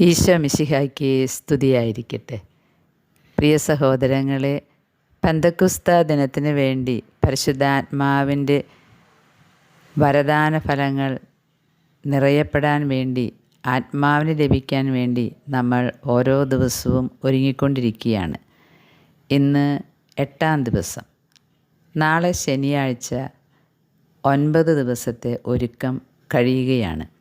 ഈശോ മിശിഹായ്ക്ക് സ്തുതിയായിരിക്കട്ടെ. പ്രിയ സഹോദരങ്ങളെ പന്തക്കുസ്ത ദിനത്തിന് വേണ്ടി പരിശുദ്ധാത്മാവിന്റെ വരദാന ഫലങ്ങൾ നിറയപ്പെടാൻ വേണ്ടി ആത്മാവിന് ലഭിക്കാൻ വേണ്ടി നമ്മൾ ഓരോ ദിവസവും ഒരുങ്ങിക്കൊണ്ടിരിക്കുകയാണ്. ഇന്ന് എട്ടാം ദിവസം. നാളെ ശനിയാഴ്ച ഒൻപത് ദിവസത്തെ ഒരുക്കം കഴിയുകയാണ്.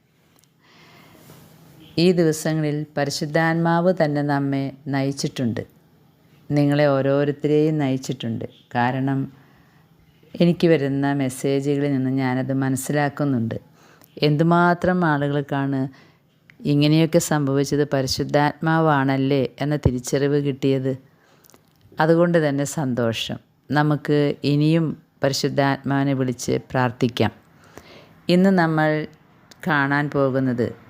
ഈ ദിവസങ്ങളിൽ പരിശുദ്ധാത്മാവ് തന്നെ നമ്മെ നയിച്ചിട്ടുണ്ട്. നിങ്ങളെ ഓരോരുത്തരെയും നയിച്ചിട്ടുണ്ട്. കാരണം എനിക്ക് വരുന്ന മെസ്സേജുകളിൽ നിന്ന് ഞാനത് മനസ്സിലാക്കുന്നുണ്ട്. എന്തുമാത്രം ആളുകൾക്കാണ് ഇങ്ങനെയൊക്കെ സംഭവിച്ചത് പരിശുദ്ധാത്മാവാണല്ലേ എന്ന തിരിച്ചറിവ് കിട്ടിയത്. അതുകൊണ്ട് തന്നെ സന്തോഷം. നമുക്ക് ഇനിയും പരിശുദ്ധാത്മാവിനെ വിളിച്ച് പ്രാർത്ഥിക്കാം. ഇന്ന് നമ്മൾ കാണാൻ പോകുന്നത്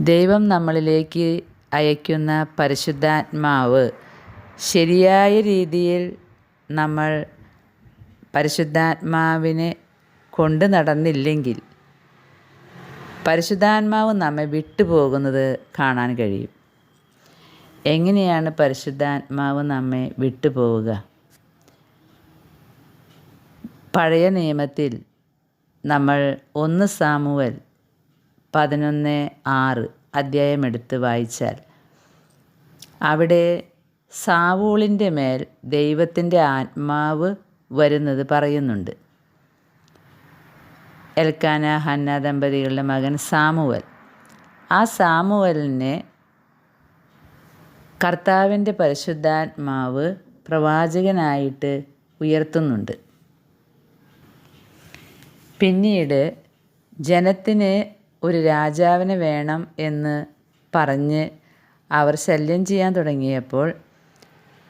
ദൈവം നമ്മളിലേക്ക് അയക്കുന്ന പരിശുദ്ധാത്മാവ്. ശരിയായ രീതിയിൽ നമ്മൾ പരിശുദ്ധാത്മാവിനെ കൊണ്ട് നടന്നില്ലെങ്കിൽ പരിശുദ്ധാത്മാവ് നമ്മെ വിട്ടുപോകുന്നത് കാണാൻ കഴിയും. എങ്ങനെയാണ് പരിശുദ്ധാത്മാവ് നമ്മെ വിട്ടുപോവുക പഴയ നിയമത്തിൽ നമ്മൾ ഒന്ന് സാമുവൽ പതിനൊന്ന് ആറ് അധ്യായം എടുത്ത് വായിച്ചാൽ അവിടെ സാവൂളിന്റെ മേൽ ദൈവത്തിന്റെ ആത്മാവ് വരുന്നത് പറയുന്നുണ്ട്. എൽക്കാന ഹന്ന ദമ്പതികളുടെ മകൻ സാമുവൽ. ആ സാമുവലിനെ കർത്താവിന്റെ പരിശുദ്ധാത്മാവ് പ്രവാചകനായിട്ട് ഉയർത്തുന്നുണ്ട്. പിന്നീട് ജനത്തിന് ഒരു രാജാവിനെ വേണം എന്ന് പറഞ്ഞ് അവർ ശല്യം ചെയ്യാൻ തുടങ്ങിയപ്പോൾ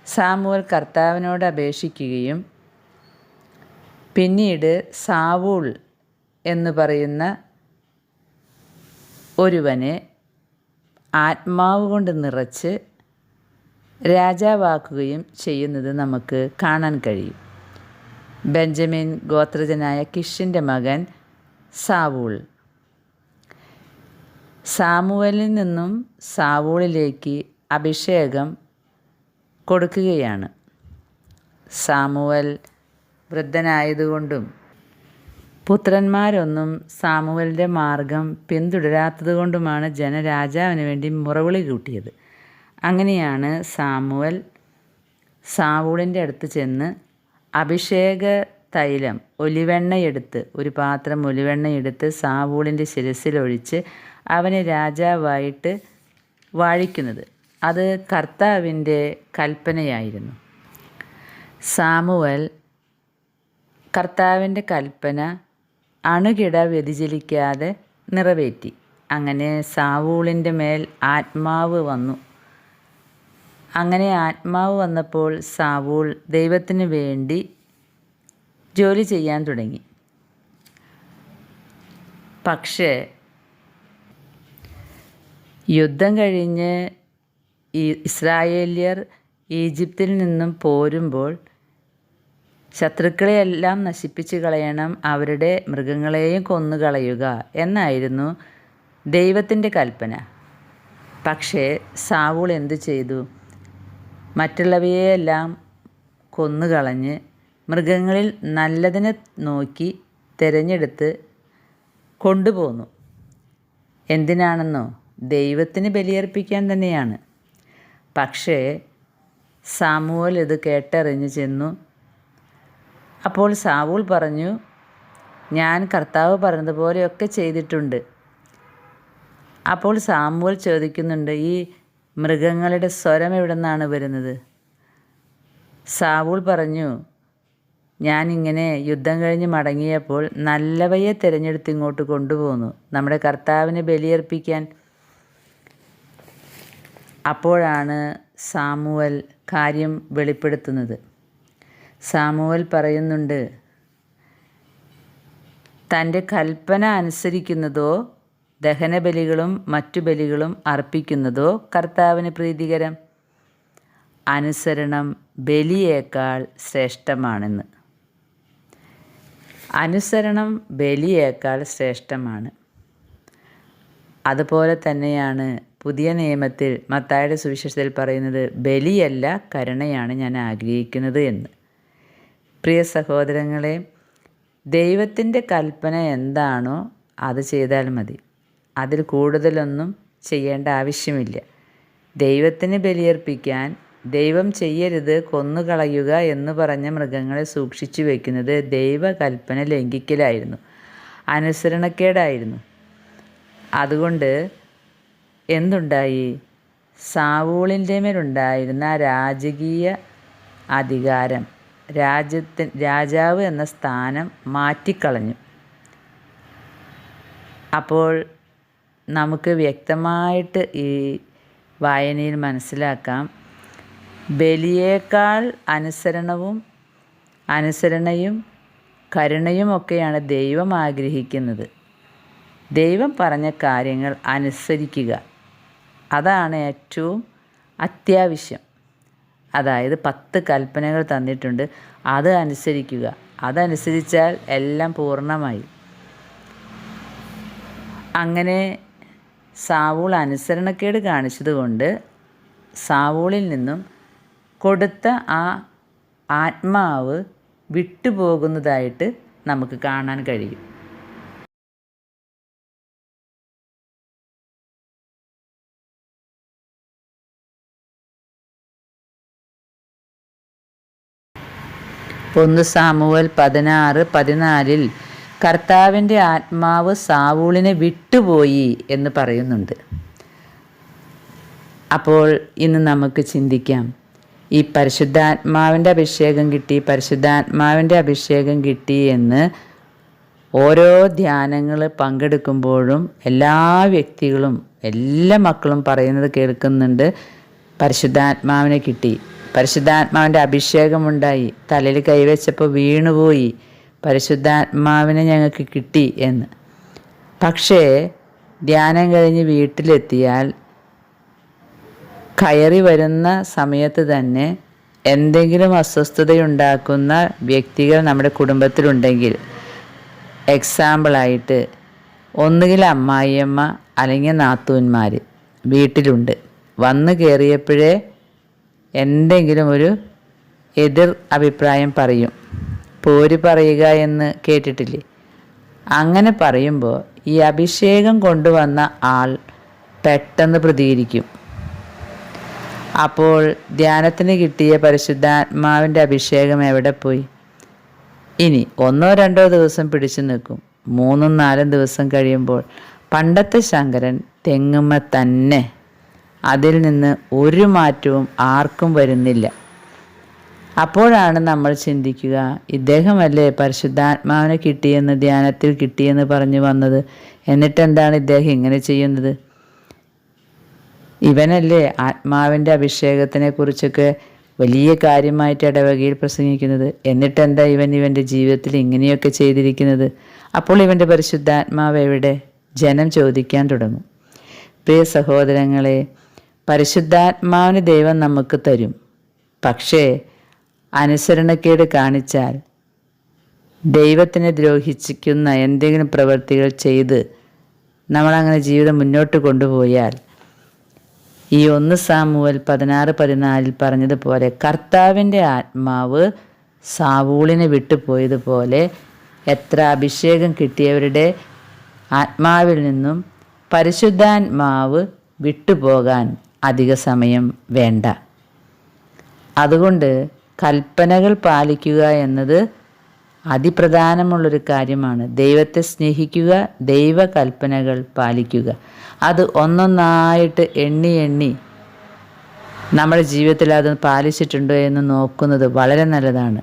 സാമുവൽ കർത്താവിനോട് അപേക്ഷിക്കുകയും പിന്നീട് സാവൂൾ എന്ന് പറയുന്ന ഒരുവനെ ആത്മാവ് കൊണ്ട് നിറച്ച് രാജാവാക്കുകയും ചെയ്യുന്നത് നമുക്ക് കാണാൻ കഴിയും. ബെഞ്ചമിൻ ഗോത്രജനായ കിഷിന്റെ മകൻ സാവൂൾ. സാമുവലിൽ നിന്നും സാവൂളിലേക്ക് അഭിഷേകം കൊടുക്കുകയാണ്. സാമുവൽ വൃദ്ധനായതുകൊണ്ടും പുത്രന്മാരൊന്നും സാമുവലിന്റെ മാർഗം പിന്തുടരാത്തതുകൊണ്ടുമാണ് ജനരാജാവിന് വേണ്ടി മുറവിളി കൂട്ടിയത്. അങ്ങനെയാണ് സാമുവൽ സാവൂളിന്റെ അടുത്ത് ചെന്ന് അഭിഷേക തൈലം ഒലിവെണ്ണയെടുത്ത് ഒരു പാത്രം ഒലിവെണ്ണയെടുത്ത് സാവൂളിന്റെ ശിരസിലൊഴിച്ച് അവനെ രാജാവായിട്ട് വാഴിക്കുന്നത്. അത് കർത്താവിന്റെ കൽപ്പനയായിരുന്നു. സാമുവൽ കർത്താവിന്റെ കൽപ്പന അണുകിട വ്യതിചലിക്കാതെ നിറവേറ്റി. അങ്ങനെ സാവൂളിന്റെ മേൽ ആത്മാവ് വന്നു. അങ്ങനെ ആത്മാവ് വന്നപ്പോൾ സാവൂൾ ദൈവത്തിന് വേണ്ടി ജോലി ചെയ്യാൻ തുടങ്ങി. പക്ഷേ യുദ്ധം കഴിഞ്ഞ് ഇസ്രായേല്യർ ഈജിപ്തിൽ നിന്നും പോരുമ്പോൾ ശത്രുക്കളെയെല്ലാം നശിപ്പിച്ച് കളയണം അവരുടെ മൃഗങ്ങളെയും കൊന്നുകളയുക എന്നായിരുന്നു ദൈവത്തിന്റെ കൽപ്പന. പക്ഷേ സാവൂൾ എന്തു ചെയ്തു? മറ്റുള്ളവയെല്ലാം കൊന്നുകളഞ്ഞ് മൃഗങ്ങളിൽ നല്ലതിനെ നോക്കി തിരഞ്ഞെടുത്ത് കൊണ്ടുപോന്നു. എന്തിനാണെന്നോ? ദൈവത്തിന് ബലിയർപ്പിക്കാൻ തന്നെയാണ്. പക്ഷേ സാമുവൽ ഇത് കേട്ടറിഞ്ഞ് ചെന്നു. അപ്പോൾ സാവൂൾ പറഞ്ഞു ഞാൻ കർത്താവ് പറഞ്ഞതുപോലെയൊക്കെ ചെയ്തിട്ടുണ്ട്. അപ്പോൾ സാമുവൽ ചോദിക്കുന്നുണ്ട് ഈ മൃഗങ്ങളുടെ സ്വരം എവിടെ നിന്നാണ് വരുന്നത്? സാവൂൾ പറഞ്ഞു ഞാനിങ്ങനെ യുദ്ധം കഴിഞ്ഞ് മടങ്ങിയപ്പോൾ നല്ലവയെ തിരഞ്ഞെടുത്ത് ഇങ്ങോട്ട് കൊണ്ടുപോന്നു. നമ്മുടെ കർത്താവിനെ ബലിയർപ്പിക്കാൻ അപ്പോഴാണ് സാമുവൽ കാര്യം വെളിപ്പെടുത്തുന്നത്. സാമുവൽ പറയുന്നുണ്ട് തന്റെ കൽപ്പന അനുസരിക്കുന്നതോ ദഹനബലികളും മറ്റു ബലികളും അർപ്പിക്കുന്നതോ കർത്താവിന് പ്രീതികരം? അനുസരണം ബലിയേക്കാൾ ശ്രേഷ്ഠമാണെന്ന്. അനുസരണം ബലിയേക്കാൾ ശ്രേഷ്ഠമാണ്. അതുപോലെ തന്നെയാണ് പുതിയ നിയമത്തിൽ മത്തായുടെ സുവിശേഷത്തിൽ പറയുന്നത് ബലിയല്ല കരുണയാണ് ഞാൻ ആഗ്രഹിക്കുന്നത് എന്ന്. പ്രിയ സഹോദരങ്ങളെ ദൈവത്തിന്റെ കൽപ്പന എന്താണോ അത് ചെയ്താൽ മതി. അതിൽ കൂടുതലൊന്നും ചെയ്യേണ്ട ആവശ്യമില്ല. ദൈവത്തിന് ബലിയർപ്പിക്കാൻ ദൈവം ചെയ്യരുത് കൊന്നുകളയുക എന്ന് പറഞ്ഞ മൃഗങ്ങളെ സൂക്ഷിച്ചു വയ്ക്കുന്നത് ദൈവകൽപ്പന ലംഘിക്കലായിരുന്നു. അനുസരണക്കേടായിരുന്നു. അതുകൊണ്ട് എന്തുണ്ടായി? സാവൂളിന്റെ മേലുണ്ടായിരുന്ന രാജകീയ അധികാരം രാജ്യത്തി രാജാവ് എന്ന സ്ഥാനം മാറ്റിക്കളഞ്ഞു. അപ്പോൾ നമുക്ക് വ്യക്തമായിട്ട് ഈ വായനയിൽ മനസ്സിലാക്കാം. ബലിയേക്കാൾ അനുസരണവും അനുസരണയും കരുണയുമൊക്കെയാണ് ദൈവം ആഗ്രഹിക്കുന്നത്. ദൈവം പറഞ്ഞ കാര്യങ്ങൾ അനുസരിക്കുക. അതാണ് ഏറ്റവും അത്യാവശ്യം. അതായത് പത്ത് കൽപ്പനകൾ തന്നിട്ടുണ്ട്. അത് അനുസരിക്കുക. അതനുസരിച്ചാൽ എല്ലാം പൂർണമായി. അങ്ങനെ സാവൂൾ അനുസരണക്കേട് കാണിച്ചതുകൊണ്ട് സാവൂളിൽ നിന്നും കൊടുത്ത ആ ആത്മാവ് വിട്ടുപോകുന്നതായിട്ട് നമുക്ക് കാണാൻ കഴിയും. ഒന്ന് സാമുവൽ പതിനാറ് പതിനാലിൽ കർത്താവിന്റെ ആത്മാവ് സാവൂളിനെ വിട്ടുപോയി എന്ന് പറയുന്നുണ്ട്. അപ്പോൾ ഇന്ന് നമുക്ക് ചിന്തിക്കാം ഈ പരിശുദ്ധാത്മാവിന്റെ അഭിഷേകം കിട്ടി പരിശുദ്ധാത്മാവിന്റെ അഭിഷേകം കിട്ടി എന്ന് ഓരോ ധ്യാനങ്ങൾ പങ്കെടുക്കുമ്പോഴും എല്ലാ വ്യക്തികളും എല്ലാ മക്കളും പറയുന്നത് കേൾക്കുന്നുണ്ട് പരിശുദ്ധാത്മാവിനെ കിട്ടി. പരിശുദ്ധാത്മാവിന്റെ അഭിഷേകമുണ്ടായി. തലയിൽ കൈവച്ചപ്പോൾ വീണുപോയി. പരിശുദ്ധാത്മാവിനെ ഞങ്ങൾക്ക് കിട്ടി എന്ന്. പക്ഷേ ധ്യാനം കഴിഞ്ഞ് വീട്ടിലെത്തിയാൽ കയറി വരുന്ന സമയത്ത് തന്നെ എന്തെങ്കിലും അസ്വസ്ഥതയുണ്ടാക്കുന്ന വ്യക്തികൾ നമ്മുടെ കുടുംബത്തിലുണ്ടെങ്കിൽ എക്സാമ്പിളായിട്ട് ഒന്നുകിൽ അമ്മായിയമ്മ അല്ലെങ്കിൽ നാത്തൂന്മാർ വീട്ടിലുണ്ട്. വന്നു കയറിയപ്പോഴേ എന്തെങ്കിലും ഒരു എതിർ അഭിപ്രായം പറയും. പോര് പറയുക എന്ന് കേട്ടിട്ടില്ലേ? അങ്ങനെ പറയുമ്പോൾ ഈ അഭിഷേകം കൊണ്ടുവന്ന ആൾ പെട്ടെന്ന് പ്രതികരിക്കും. അപ്പോൾ ധ്യാനത്തിന് കിട്ടിയ പരിശുദ്ധാത്മാവിന്റെ അഭിഷേകം എവിടെ പോയി? ഇനി ഒന്നോ രണ്ടോ ദിവസം പിടിച്ചു നിൽക്കും. മൂന്നും നാലും ദിവസം കഴിയുമ്പോൾ പണ്ടത്തെ ശങ്കരൻ തെങ്ങുമ്മ തന്നെ അതിൽ നിന്ന് ഒരു മാറ്റവും ആർക്കും വരുന്നില്ല. അപ്പോഴാണ് നമ്മൾ ചിന്തിക്കുക ഇദ്ദേഹമല്ലേ പരിശുദ്ധാത്മാവിനെ കിട്ടിയെന്ന് ധ്യാനത്തിൽ കിട്ടിയെന്ന് പറഞ്ഞു വന്നത്? എന്നിട്ടെന്താണ് ഇദ്ദേഹം ഇങ്ങനെ ചെയ്യുന്നത്? ഇവനല്ലേ ആത്മാവിന്റെ അഭിഷേകത്തിനെ കുറിച്ചൊക്കെ വലിയ കാര്യമായിട്ട് ഇടവകയിൽ പ്രസംഗിക്കുന്നത്? എന്നിട്ടെന്താ ഇവൻ ഇവന്റെ ജീവിതത്തിൽ ഇങ്ങനെയൊക്കെ ചെയ്തിരിക്കുന്നത്? അപ്പോൾ ഇവന്റെ പരിശുദ്ധാത്മാവ് എവിടെ? ജനം ചോദിക്കാൻ തുടങ്ങും. പ്രിയ സഹോദരങ്ങളെ പരിശുദ്ധാത്മാവിന് ദൈവം നമുക്ക് തരും. പക്ഷേ അനുസരണക്കേട് കാണിച്ചാൽ ദൈവത്തിനെ ദ്രോഹിച്ചിക്കുന്ന എന്തെങ്കിലും പ്രവൃത്തികൾ ചെയ്ത് നമ്മളങ്ങനെ ജീവിതം മുന്നോട്ട് കൊണ്ടുപോയാൽ ഈ ഒന്ന് സാമുവൽ പതിനാറ് പതിനാലിൽ പറഞ്ഞതുപോലെ കർത്താവിന്റെ ആത്മാവ് സാവൂളിനെ വിട്ടുപോയതുപോലെ എത്ര അഭിഷേകം കിട്ടിയവരുടെ ആത്മാവിൽ നിന്നും പരിശുദ്ധാത്മാവ് വിട്ടുപോകാൻ അധിക സമയം വേണ്ട. അതുകൊണ്ട് കൽപ്പനകൾ പാലിക്കുക എന്നത് അതിപ്രധാനമുള്ളൊരു കാര്യമാണ്. ദൈവത്തെ സ്നേഹിക്കുക ദൈവ കൽപ്പനകൾ പാലിക്കുക. അത് ഒന്നൊന്നായിട്ട് എണ്ണി എണ്ണി നമ്മുടെ ജീവിതത്തിൽ അത് പാലിച്ചിട്ടുണ്ടോ എന്ന് നോക്കുന്നത് വളരെ നല്ലതാണ്.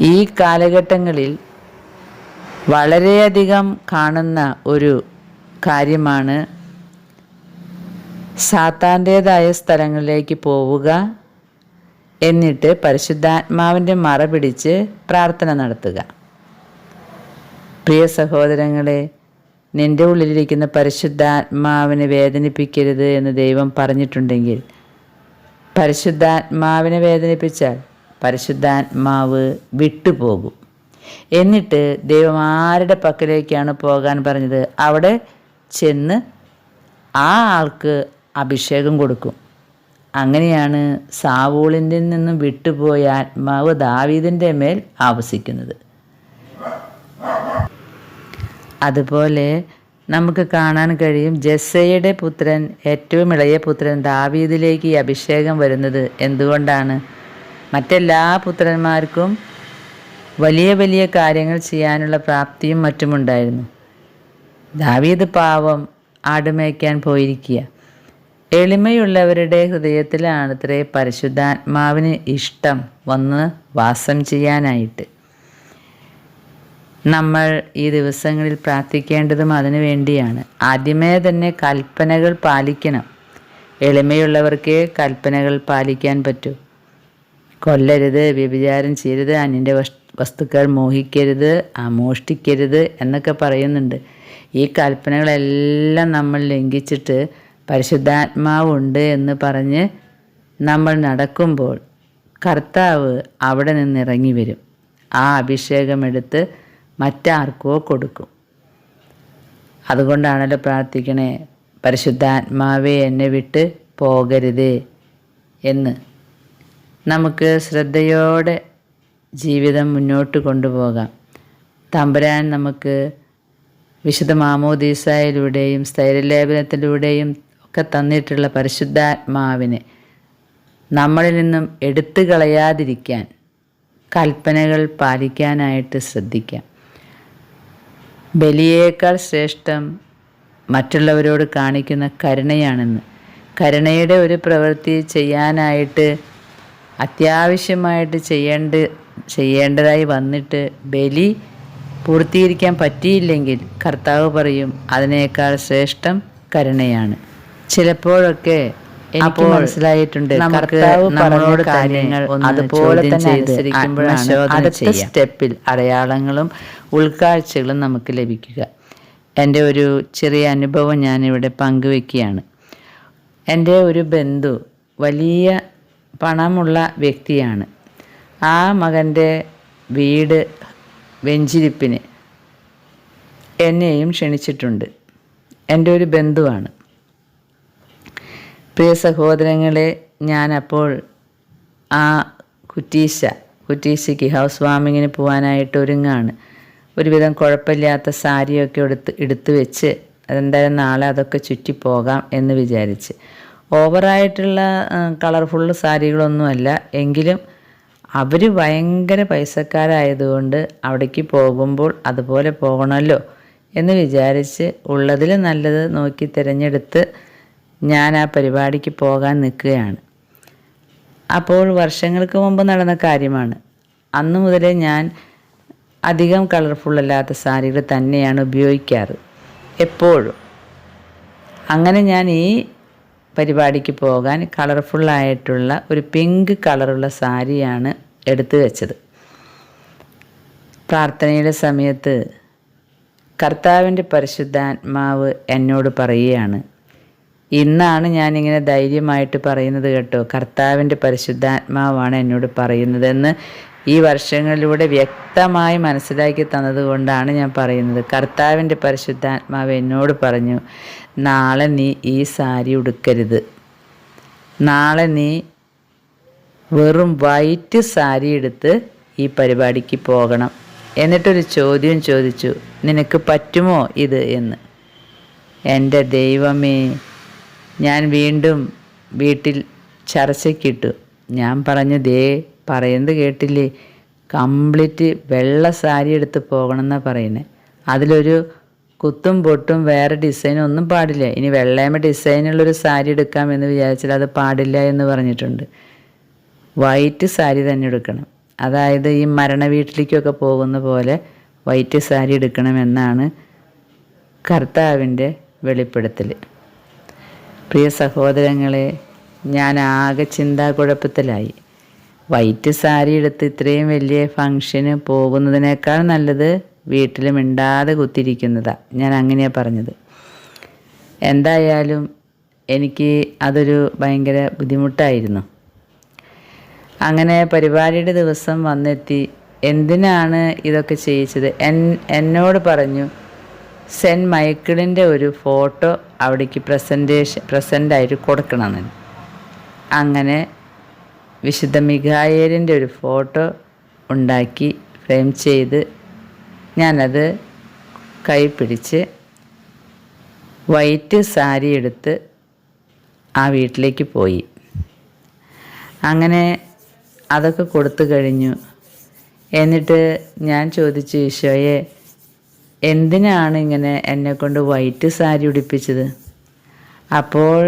ഈ കാലഘട്ടങ്ങളിൽ വളരെയധികം കാണുന്ന ഒരു കാര്യമാണ് സാത്താന്റേതായ സ്ഥലങ്ങളിലേക്ക് പോവുക എന്നിട്ട് പരിശുദ്ധാത്മാവിന്റെ മറ പിടിച്ച് പ്രാർത്ഥന നടത്തുക. പ്രിയ സഹോദരങ്ങളെ നിന്റെ ഉള്ളിലിരിക്കുന്ന പരിശുദ്ധാത്മാവിനെ വേദനിപ്പിക്കരുത് എന്ന് ദൈവം പറഞ്ഞിട്ടുണ്ടെങ്കിൽ പരിശുദ്ധാത്മാവിനെ വേദനിപ്പിച്ചാൽ പരിശുദ്ധാത്മാവ് വിട്ടുപോകും. എന്നിട്ട് ദൈവം ആരുടെ പക്കലേക്കാണ് പോകാൻ പറഞ്ഞത്? അവിടെ ചെന്ന് ആ ആൾക്ക് അഭിഷേകം കൊടുക്കും. അങ്ങനെയാണ് സാവൂളിന്റെ നിന്നും വിട്ടുപോയ ആത്മാവ് ദാവീദിന്റെ മേൽ ആവസിക്കുന്നത്. അതുപോലെ നമുക്ക് കാണാൻ കഴിയും ജസ്സയുടെ പുത്രൻ ഏറ്റവും ഇളയ പുത്രൻ ദാവീദിലേക്ക് ഈ അഭിഷേകം വരുന്നത് എന്തുകൊണ്ടാണ്? മറ്റെല്ലാ പുത്രന്മാർക്കും വലിയ വലിയ കാര്യങ്ങൾ ചെയ്യാനുള്ള പ്രാപ്തിയും മറ്റുമുണ്ടായിരുന്നു. ദാവീദ് പാവം ആടുമേക്കാൻ പോയിരിക്കുക. എളിമയുള്ളവരുടെ ഹൃദയത്തിലാണത്രേ പരിശുദ്ധാത്മാവിന് ഇഷ്ടം വന്ന് വാസം ചെയ്യാനായിട്ട്. നമ്മൾ ഈ ദിവസങ്ങളിൽ പ്രാർത്ഥിക്കേണ്ടതും അതിനു വേണ്ടിയാണ്. ആദ്യമേ തന്നെ കൽപ്പനകൾ പാലിക്കണം. എളിമയുള്ളവർക്ക് കൽപ്പനകൾ പാലിക്കാൻ പറ്റൂ. കൊല്ലരുത് വ്യഭിചാരം ചെയ്യരുത് അന്യന്റെ വസ്തുക്കൾ മോഹിക്കരുത് മോഷ്ടിക്കരുത് എന്നൊക്കെ പറയുന്നുണ്ട്. ഈ കൽപ്പനകളെല്ലാം നമ്മൾ ലംഘിച്ചിട്ട് പരിശുദ്ധാത്മാവുണ്ട് എന്ന് പറഞ്ഞ് നമ്മൾ നടക്കുമ്പോൾ കർത്താവ് അവിടെ നിന്നിറങ്ങി വരും. ആ അഭിഷേകമെടുത്ത് മറ്റാർക്കോ കൊടുക്കും. അതുകൊണ്ടാണല്ലോ പ്രാർത്ഥിക്കണേ പരിശുദ്ധാത്മാവെ എന്നെ വിട്ട് പോകരുത് എന്ന്. നമുക്ക് ശ്രദ്ധയോടെ ജീവിതം മുന്നോട്ട് കൊണ്ടുപോകാം. തമ്പുരാൻ നമുക്ക് വിശുദ്ധ മാമോദീസായിലൂടെയും സ്ഥൈര്യലേപനത്തിലൂടെയും ഒക്കെ തന്നിട്ടുള്ള പരിശുദ്ധാത്മാവിനെ നമ്മളിൽ നിന്നും എടുത്തു കളയാതിരിക്കാൻ കൽപ്പനകൾ പാലിക്കാനായിട്ട് ശ്രദ്ധിക്കാം. ബലിയേക്കാൾ ശ്രേഷ്ഠം മറ്റുള്ളവരോട് കാണിക്കുന്ന കരുണയാണെന്ന്. കരുണയുടെ ഒരു പ്രവൃത്തി ചെയ്യാനായിട്ട് അത്യാവശ്യമായിട്ട് ചെയ്യേണ്ട ചെയ്യേണ്ടതായി വന്നിട്ട് ബലി പൂർത്തീകരിക്കാൻ പറ്റിയില്ലെങ്കിൽ കർത്താവ് പറയും അതിനേക്കാൾ ശ്രേഷ്ഠം കരുണയാണ്. ചിലപ്പോഴൊക്കെ എനിക്ക് മനസ്സിലായിട്ടുണ്ട് കർത്താവ് നമ്മളോട് കാര്യങ്ങൾ അതുപോലെ തന്നെ അനുസരിക്കുമ്പോഴാണ് അടുത്ത സ്റ്റെപ്പിൽ അടയാളങ്ങളും ഉൾക്കാഴ്ചകളും നമുക്ക് ലഭിക്കുക. എന്റെ ഒരു ചെറിയ അനുഭവം ഞാനിവിടെ പങ്കുവെക്കുകയാണ്. എന്റെ ഒരു ബന്ധു വലിയ പണമുള്ള വ്യക്തിയാണ്. ആ മകന്റെ വീട് വെഞ്ചിരിപ്പിന് എന്നെയും ക്ഷണിച്ചിട്ടുണ്ട്. എന്റെ ഒരു ബന്ധുവാണ്. പ്രിയ സഹോദരങ്ങളെ ഞാനപ്പോൾ ആ കുറ്റീശ കുറ്റീശയ്ക്ക് ഹൗസ് വാമിങ്ങിന് പോകാനായിട്ട് ഒരുങ്ങാണ്. ഒരുവിധം കുഴപ്പമില്ലാത്ത സാരിയൊക്കെ എടുത്ത് എടുത്തു വെച്ച് അതെന്തായാലും നാളെ അതൊക്കെ ചുറ്റി പോകാം എന്ന് വിചാരിച്ച്. ഓവറായിട്ടുള്ള കളർഫുൾ സാരികളൊന്നുമല്ല. എങ്കിലും അവർ ഭയങ്കര പൈസക്കാരായതുകൊണ്ട് അവിടേക്ക് പോകുമ്പോൾ അതുപോലെ പോകണമല്ലോ എന്ന് വിചാരിച്ച് ഉള്ളതിൽ നല്ലത് നോക്കി തിരഞ്ഞെടുത്ത് ഞാൻ ആ പരിപാടിക്ക് പോകാൻ നിൽക്കുകയാണ്. അപ്പോൾ വർഷങ്ങൾക്ക് മുമ്പ് നടന്ന കാര്യമാണ്. അന്ന് മുതലേ ഞാൻ അധികം കളർഫുൾ അല്ലാത്ത സാരികൾ തന്നെയാണ് ഉപയോഗിക്കാറ്. എപ്പോഴും. അങ്ങനെ ഞാൻ ഈ പരിപാടിക്ക് പോകാൻ കളർഫുള്ളായിട്ടുള്ള ഒരു പിങ്ക് കളറുള്ള സാരിയാണ് എടുത്തു വെച്ചത്. പ്രാർത്ഥനയുടെ സമയത്ത് കർത്താവിന്റെ പരിശുദ്ധാത്മാവ് എന്നോട് പറയുകയാണ് ഇന്നാണ് ഞാനിങ്ങനെ ധൈര്യമായിട്ട് പറയുന്നത് കേട്ടോ. കർത്താവിന്റെ പരിശുദ്ധാത്മാവാണ് എന്നോട് പറയുന്നതെന്ന് ഈ വർഷങ്ങളിലൂടെ വ്യക്തമായി മനസ്സിലാക്കി തന്നതുകൊണ്ടാണ് ഞാൻ പറയുന്നത്. കർത്താവിന്റെ പരിശുദ്ധാത്മാവ് എന്നോട് പറഞ്ഞു നാളെ നീ ഈ സാരി ഉടുക്കരുത്. നാളെ നീ വെറും വൈറ്റ് സാരി എടുത്ത് ഈ പരിപാടിക്ക് പോകണം. എന്നിട്ടൊരു ചോദ്യം ചോദിച്ചു നിനക്ക് പറ്റുമോ ഇത്? എന്ന്. എന്റെ ദൈവമേ ഞാൻ വീണ്ടും വീട്ടിൽ ചർച്ചയ്ക്കിട്ടു. ഞാൻ പറഞ്ഞു ദേ പറയുന്നത് കേട്ടില്ലേ? കംപ്ലീറ്റ് വെള്ള സാരി എടുത്ത് പോകണമെന്നാണ് പറയുന്നത് അതിലൊരു കുത്തും പൊട്ടും വേറെ ഡിസൈനും ഒന്നും പാടില്ല. ഇനി വെള്ളയമ ഡിസൈനുള്ളൊരു സാരി എടുക്കാം എന്ന് വിചാരിച്ചാൽ അത് പാടില്ല എന്ന് പറഞ്ഞിട്ടുണ്ട്. വൈറ്റ് സാരി തന്നെ എടുക്കണം. അതായത് ഈ മരണ വീട്ടിലേക്കൊക്കെ പോകുന്ന പോലെ വൈറ്റ് സാരി എടുക്കണമെന്നാണ് കർത്താവിന്റെ വെളിപ്പെടുത്തൽ പ്രിയ സഹോദരങ്ങളെ ഞാൻ ആകെ ചിന്താക്കുഴപ്പത്തിലായി വൈറ്റ് സാരി എടുത്ത് ഇത്രയും വലിയ ഫങ്ഷന് പോകുന്നതിനേക്കാൾ നല്ലത് വീട്ടിൽ മിണ്ടാതെ കുത്തിരിക്കുന്നതാണ് ഞാൻ അങ്ങനെയാണ് പറഞ്ഞത്. എന്തായാലും എനിക്ക് അതൊരു ഭയങ്കര ബുദ്ധിമുട്ടായിരുന്നു. അങ്ങനെ പരിപാടിയുടെ ദിവസം വന്നെത്തി. എന്തിനാണ് ഇതൊക്കെ ചെയ്യിച്ചത്? എന്നോട് പറഞ്ഞു സെന്റ് മൈക്കിളിന്റെ ഒരു ഫോട്ടോ അവിടേക്ക് പ്രസന്റേഷൻ പ്രസന്റായിട്ട് കൊടുക്കണമെന്ന് അങ്ങനെ വിശുദ്ധ മിഖായേലിന്റെ ഒരു ഫോട്ടോ ഉണ്ടാക്കി ഫ്രെയിം ചെയ്ത് ഞാനത് കൈ പിടിച്ച് വൈറ്റ് സാരി എടുത്ത് ആ വീട്ടിലേക്ക് പോയി. അങ്ങനെ അതൊക്കെ കൊടുത്തു കഴിഞ്ഞു. എന്നിട്ട് ഞാൻ ചോദിച്ചു ഈശോയെ എന്തിനാണ് ഇങ്ങനെ എന്നെ കൊണ്ട് വൈറ്റ് സാരി ഉടുപ്പിച്ചത്? അപ്പോൾ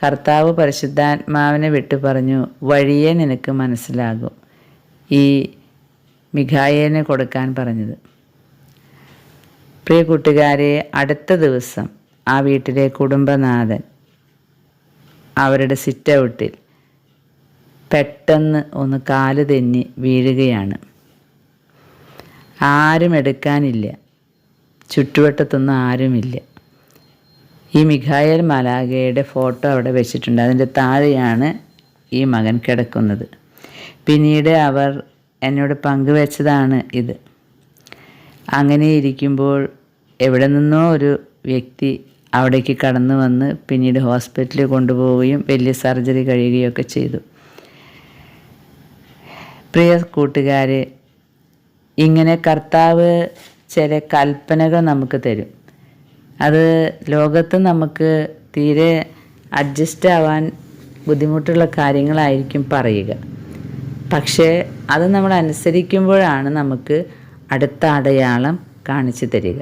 കർത്താവ് പരിശുദ്ധാത്മാവിനെ വിട്ടു പറഞ്ഞു വഴിയെ നിനക്ക് മനസ്സിലാകും ഈ മിഖായേനെ കൊടുക്കാൻ പറഞ്ഞത്. പ്രിയ കൂട്ടുകാരെ അടുത്ത ദിവസം ആ വീട്ടിലെ കുടുംബനാഥൻ അവരുടെ സിറ്റ് ഔട്ടിൽ പെട്ടെന്ന് ഒന്ന് കാൽ തെന്നി വീഴുകയാണ്. ആരും എടുക്കാനില്ല. ചുറ്റുവട്ടത്തൊന്നും ആരുമില്ല. ഈ മിഖായൽ മലാഗയുടെ ഫോട്ടോ അവിടെ വെച്ചിട്ടുണ്ട്. അതിന്റെ താഴെയാണ് ഈ മകൻ കിടക്കുന്നത്. പിന്നീട് അവർ എന്നോട് പങ്കുവെച്ചതാണ് ഇത്. അങ്ങനെ ഇരിക്കുമ്പോൾ എവിടെ നിന്നോ ഒരു വ്യക്തി അവിടേക്ക് കടന്നു വന്ന് പിന്നീട് ഹോസ്പിറ്റലിൽ കൊണ്ടുപോവുകയും വലിയ സർജറി കഴിയുകയൊക്കെ ചെയ്തു. പ്രിയ കൂട്ടുകാരെ ഇങ്ങനെ കർത്താവ് ചില കൽപ്പനകൾ നമുക്ക് തരും. അത് ലോകത്ത് നമുക്ക് തീരെ അഡ്ജസ്റ്റ് ആവാൻ ബുദ്ധിമുട്ടുള്ള കാര്യങ്ങളായിരിക്കും പറയുക. പക്ഷേ അത് നമ്മൾ അനുസരിക്കുമ്പോഴാണ് നമുക്ക് അടുത്ത അടയാളം കാണിച്ചു തരിക.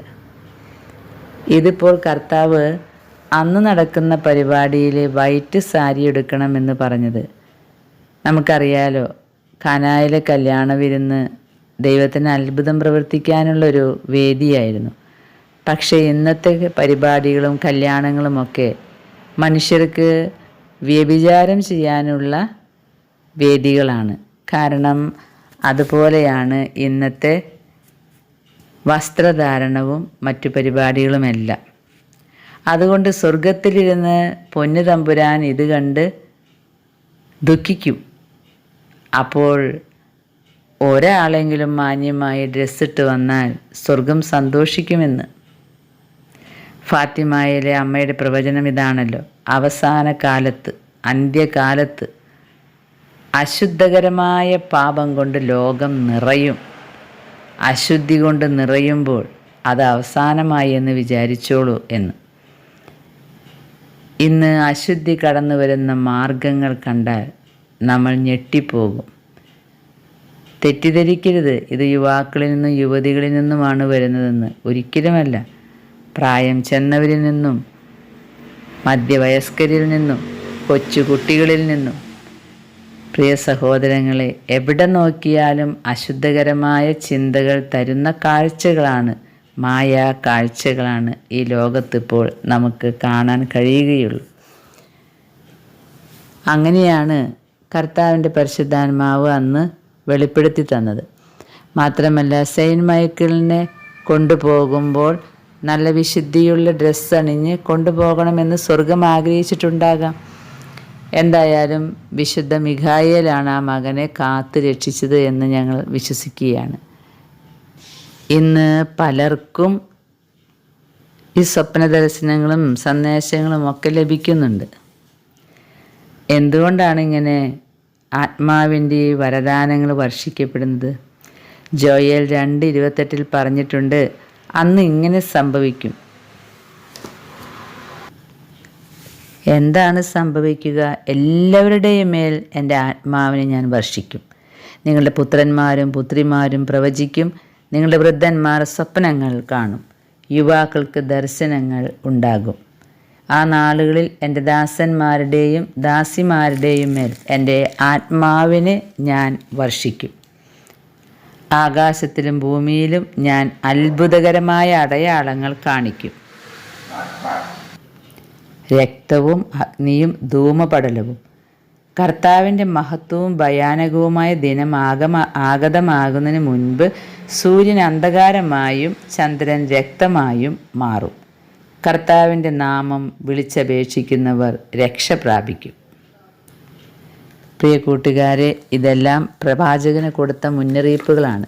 ഇതിപ്പോൾ കർത്താവ് അന്ന് നടക്കുന്ന പരിപാടിയിൽ വൈറ്റ് സാരി എടുക്കണമെന്ന് പറഞ്ഞത്. നമുക്കറിയാലോ ഖനായിലെ കല്യാണ വിരുന്ന് ദൈവത്തിന് അത്ഭുതം പ്രവർത്തിക്കാനുള്ളൊരു വേദിയായിരുന്നു. പക്ഷേ ഇന്നത്തെ പരിപാടികളും കല്യാണങ്ങളുമൊക്കെ മനുഷ്യർക്ക് വ്യഭിചാരം ചെയ്യാനുള്ള വേദികളാണ്. കാരണം അതുപോലെയാണ് ഇന്നത്തെ വസ്ത്രധാരണവും മറ്റു പരിപാടികളുമെല്ലാം. അതുകൊണ്ട് സ്വർഗത്തിലിരുന്ന് പൊന്നു തമ്പുരാൻ ഇത് കണ്ട് ദുഃഖിക്കും. അപ്പോൾ ഒരാളെങ്കിലും മാന്യമായി ഡ്രസ്സിട്ട് വന്നാൽ സ്വർഗം സന്തോഷിക്കുമെന്ന്. ഫാത്തിമായിലെ അമ്മയുടെ പ്രവചനം ഇതാണല്ലോ. അവസാന കാലത്ത് അന്ത്യകാലത്ത് അശുദ്ധകരമായ പാപം കൊണ്ട് ലോകം നിറയും. അശുദ്ധി കൊണ്ട് നിറയുമ്പോൾ അത് അവസാനമായി എന്ന് വിചാരിച്ചോളൂ എന്ന്. ഇന്ന് അശുദ്ധി കടന്നു വരുന്ന മാർഗങ്ങൾ കണ്ടാൽ നമ്മൾ ഞെട്ടിപ്പോകും. തെറ്റിദ്ധരിക്കരുത്. ഇത് യുവാക്കളിൽ നിന്നും യുവതികളിൽ നിന്നുമാണ് വരുന്നതെന്ന് ഒരിക്കലുമല്ല. പ്രായം ചെന്നവരിൽ നിന്നും മധ്യവയസ്കരിൽ നിന്നും കൊച്ചുകുട്ടികളിൽ നിന്നും. പ്രിയ സഹോദരങ്ങളെ എവിടെ നോക്കിയാലും അശുദ്ധകരമായ ചിന്തകൾ തരുന്ന കാഴ്ചകളാണ് മായ കാഴ്ചകളാണ് ഈ ലോകത്തിപ്പോൾ നമുക്ക് കാണാൻ കഴിയുകയുള്ളൂ. അങ്ങനെയാണ് കർത്താവിന്റെ പരിശുദ്ധാത്മാവ് അന്ന് വെളിപ്പെടുത്തി തന്നത്. മാത്രമല്ല സെയിന്റ് മൈക്കിളിനെ കൊണ്ടുപോകുമ്പോൾ നല്ല വിശുദ്ധിയുള്ള ഡ്രസ്സ് അണിഞ്ഞ് കൊണ്ടുപോകണമെന്ന് സ്വർഗം ആഗ്രഹിച്ചിട്ടുണ്ടാകാം. എന്തായാലും വിശുദ്ധ മിഖായേലാണ് ആ മകനെ കാത്തു രക്ഷിച്ചത് എന്ന് ഞങ്ങൾ വിശ്വസിക്കുകയാണ്. ഇന്ന് പലർക്കും ഈ സ്വപ്ന ദർശനങ്ങളും സന്ദേശങ്ങളും ഒക്കെ ലഭിക്കുന്നുണ്ട്. എന്തുകൊണ്ടാണ് ഇങ്ങനെ ആത്മാവിന്റെ വരദാനങ്ങൾ വർഷിക്കപ്പെടുന്നത്. ജോയൽ രണ്ട് ഇരുപത്തെട്ടിൽ പറഞ്ഞിട്ടുണ്ട് അന്ന് ഇങ്ങനെ സംഭവിക്കും. എന്താണ് സംഭവിക്കുക? എല്ലാവരുടെയും മേൽ എന്റെ ആത്മാവിനെ ഞാൻ വർഷിക്കും. നിങ്ങളുടെ പുത്രന്മാരും പുത്രിമാരും പ്രവചിക്കും. നിങ്ങളുടെ വൃദ്ധന്മാർ സ്വപ്നങ്ങൾ കാണും. യുവാക്കൾക്ക് ദർശനങ്ങൾ ഉണ്ടാകും. ആ നാളുകളിൽ എന്റെ ദാസന്മാരുടെയും ദാസിമാരുടെയും മേൽ എന്റെ ആത്മാവിനെ ഞാൻ വർഷിക്കും. ആകാശത്തിലും ഭൂമിയിലും ഞാൻ അത്ഭുതകരമായ അടയാളങ്ങൾ കാണിക്കും. രക്തവും അഗ്നിയും ധൂമപടലവും കർത്താവിന്റെ മഹത്വവും ഭയാനകവുമായ ദിനം ആഗമ ആഗതമാകുന്നതിന് മുൻപ് സൂര്യൻ അന്ധകാരമായും ചന്ദ്രൻ രക്തമായും മാറും. കർത്താവിന്റെ നാമം വിളിച്ചപേക്ഷിക്കുന്നവർ രക്ഷ പ്രാപിക്കും. പ്രിയ കൂട്ടുകാരെ ഇതെല്ലാം പ്രവാചകന് കൊടുത്ത മുന്നറിയിപ്പുകളാണ്.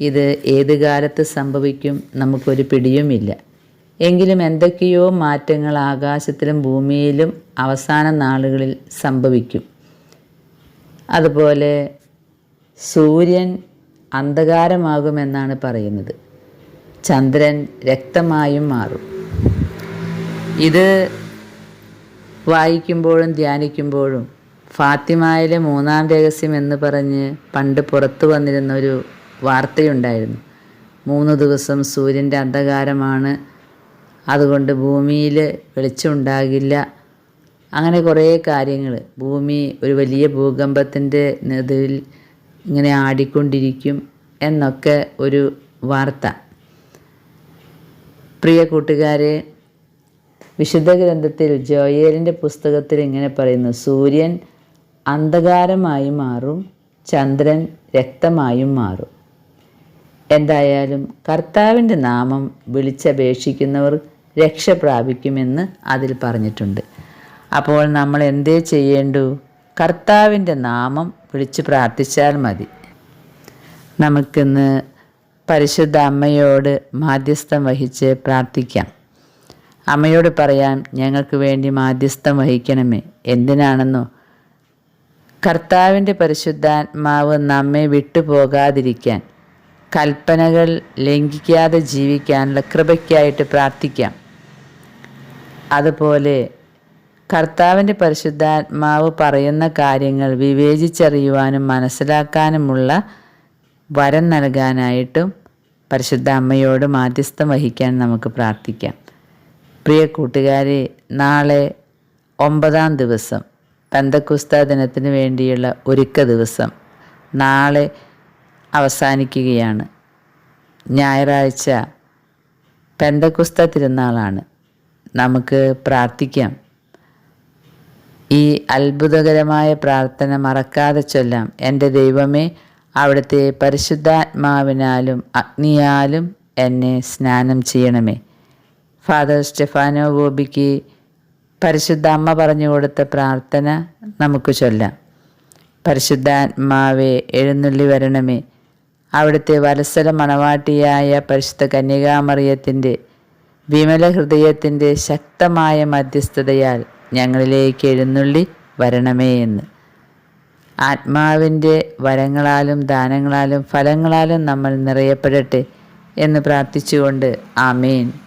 ഇത് ഏത് കാലത്ത് സംഭവിക്കും നമുക്കൊരു പിടിയുമില്ല. എങ്കിലും എന്തൊക്കെയോ മാറ്റങ്ങൾ ആകാശത്തിലും ഭൂമിയിലും അവസാന നാളുകളിൽ സംഭവിക്കും. അതുപോലെ സൂര്യൻ അന്ധകാരമാകുമെന്നാണ് പറയുന്നത്. ചന്ദ്രൻ രക്തമായും മാറും. ഇത് വായിക്കുമ്പോഴും ധ്യാനിക്കുമ്പോഴും ഫാത്തിമായിലെ മൂന്നാം രഹസ്യം എന്ന് പറഞ്ഞ് പണ്ട് പുറത്തു വന്നിരുന്ന ഒരു വാർത്തയുണ്ടായിരുന്നു. മൂന്ന് ദിവസം സൂര്യന്റെ അന്ധകാരമാണ്. അതുകൊണ്ട് ഭൂമിയിൽ വെളിച്ചമുണ്ടാകില്ല. അങ്ങനെ കുറേ കാര്യങ്ങൾ. ഭൂമി ഒരു വലിയ ഭൂകമ്പത്തിന്റെ നെതിൽ ഇങ്ങനെ ആടിക്കൊണ്ടിരിക്കും എന്നൊക്കെ ഒരു വാർത്ത. പ്രിയ കൂട്ടുകാരെ വിശുദ്ധ ഗ്രന്ഥത്തിൽ ജോയേലിന്റെ പുസ്തകത്തിൽ ഇങ്ങനെ പറയുന്നു സൂര്യൻ അന്ധകാരമായി മാറും ചന്ദ്രൻ രക്തമായും മാറും. എന്തായാലും കർത്താവിന്റെ നാമം വിളിച്ചപേക്ഷിക്കുന്നവർ രക്ഷ പ്രാപിക്കുമെന്ന് അതിൽ പറഞ്ഞിട്ടുണ്ട്. അപ്പോൾ നമ്മൾ എന്തേ ചെയ്യേണ്ടു? കർത്താവിന്റെ നാമം വിളിച്ച് പ്രാർത്ഥിച്ചാൽ മതി. നമുക്കിന്ന് പരിശുദ്ധ അമ്മയോട് മാധ്യസ്ഥം വഹിച്ച് പ്രാർത്ഥിക്കാം. അമ്മയോട് പറയാം ഞങ്ങൾക്ക് വേണ്ടി മാധ്യസ്ഥം വഹിക്കണമേ. എന്തിനാണെന്നോ? കർത്താവിന്റെ പരിശുദ്ധാത്മാവ് നമ്മെ വിട്ടുപോകാതിരിക്കാൻ കൽപ്പനകൾ ലംഘിക്കാതെ ജീവിക്കാനുള്ള കൃപയ്ക്കായിട്ട് പ്രാർത്ഥിക്കാം. അതുപോലെ കർത്താവിന്റെ പരിശുദ്ധാത്മാവ് പറയുന്ന കാര്യങ്ങൾ വിവേചിച്ചറിയുവാനും മനസ്സിലാക്കാനുമുള്ള വരം നൽകാനായിട്ടും പരിശുദ്ധ അമ്മയോട് മാധ്യസ്ഥം വഹിക്കാൻ നമുക്ക് പ്രാർത്ഥിക്കാം. പ്രിയ കൂട്ടുകാരെ നാളെ ഒമ്പതാം ദിവസം പന്തക്കുസ്ത ദിനത്തിന് വേണ്ടിയുള്ള ഒരുക്ക ദിവസം നാളെ അവസാനിക്കുകയാണ്. ഞായറാഴ്ച പെന്തക്കുസ്ത തിരുനാളാണ്. നമുക്ക് പ്രാർത്ഥിക്കാം. ഈ അത്ഭുതകരമായ പ്രാർത്ഥന മറക്കാതെ ചൊല്ലാം എന്റെ ദൈവമേ അവിടുത്തെ പരിശുദ്ധാത്മാവിനാലും അഗ്നിയാലും എന്നെ സ്നാനം ചെയ്യണമേ. ഫാദർ സ്റ്റെഫാനോ ഗോപിക്ക് പരിശുദ്ധ അമ്മ പറഞ്ഞു കൊടുത്ത പ്രാർത്ഥന നമുക്ക് ചൊല്ലാം. പരിശുദ്ധാത്മാവെ എഴുന്നള്ളി വരണമേ. അവിടുത്തെ വത്സല മണവാട്ടിയായ പരിശുദ്ധ കന്യകാമറിയത്തിന്റെ വിമല ഹൃദയത്തിന്റെ ശക്തമായ മധ്യസ്ഥതയാൽ ഞങ്ങളിലേക്ക് എഴുന്നള്ളി വരണമേ എന്ന്. ആത്മാവിന്റെ വരങ്ങളാലും ദാനങ്ങളാലും ഫലങ്ങളാലും നമ്മൾ നിറയപ്പെടട്ടെ എന്ന് പ്രാർത്ഥിച്ചുകൊണ്ട് ആമേൻ.